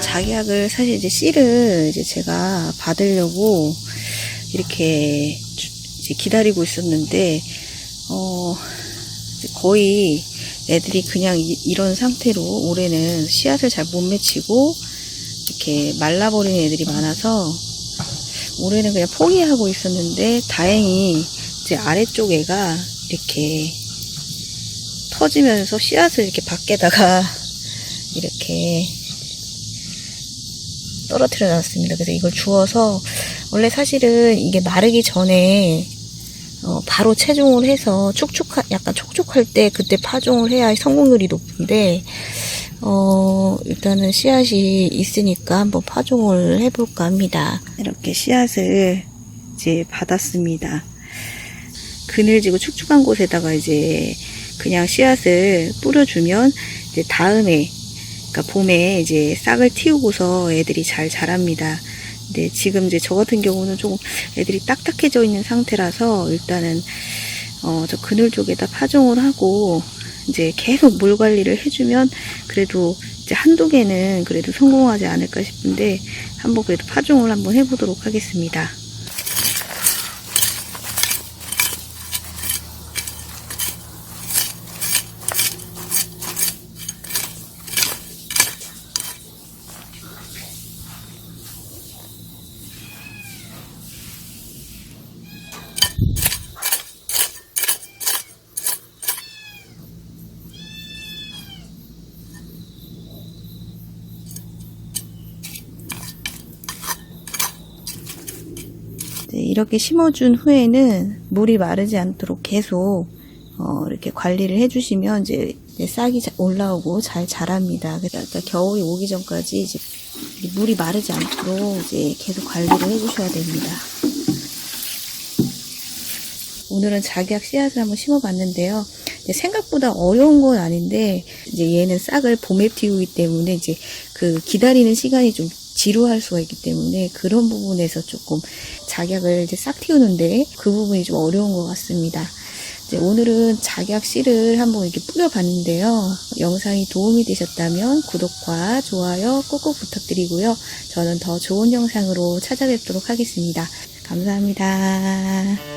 작약을 사실 이제 씨를 이제 제가 받으려고 이렇게 주- 이제 기다리고 있었는데 어 거의 애들이 그냥 이, 이런 상태로 올해는 씨앗을 잘 못 맺히고 이렇게 말라버리는 애들이 많아서 올해는 그냥 포기하고 있었는데 다행히 이제 아래쪽 애가 이렇게 터지면서 씨앗을 이렇게 밖에다가 이렇게 떨어뜨려 놨습니다. 그래서 이걸 주워서 원래 사실은 이게 마르기 전에 어, 바로 채종을 해서 촉촉한 약간 촉촉할 때 그때 파종을 해야 성공률이 높은데 어, 일단은 씨앗이 있으니까 한번 파종을 해볼까 합니다. 이렇게 씨앗을 이제 받았습니다. 그늘지고 축축한 곳에다가 이제 그냥 씨앗을 뿌려주면 이제 다음에 그러니까 봄에 이제 싹을 틔우고서 애들이 잘 자랍니다. 근데 지금 이제 저 같은 경우는 조금 애들이 딱딱해져 있는 상태라서 일단은 어, 저 그늘 쪽에다 파종을 하고 이제 계속 물 관리를 해주면 그래도 이제 한두 개는 그래도 성공하지 않을까 싶은데 한번 그래도 파종을 한번 해보도록 하겠습니다. 이렇게 심어준 후에는 물이 마르지 않도록 계속 어, 이렇게 관리를 해주시면 이제 싹이 자- 올라오고 잘 자랍니다. 아까 겨울이 오기 전까지 이제 이 물이 마르지 않도록 이제 계속 관리를 해주셔야 됩니다. 오늘은 작약 씨앗을 한번 심어봤는데요. 생각보다 어려운 건 아닌데 이제 얘는 싹을 봄에 틔우기 때문에 이제 그 기다리는 시간이 좀 지루할 수가 있기 때문에 그런 부분에서 조금 작약을 이제 싹 틔우는데 그 부분이 좀 어려운 것 같습니다. 오늘은 작약 씨를 한번 이렇게 뿌려봤는데요. 영상이 도움이 되셨다면 구독과 좋아요 꼭꼭 부탁드리고요. 저는 더 좋은 영상으로 찾아뵙도록 하겠습니다. 감사합니다.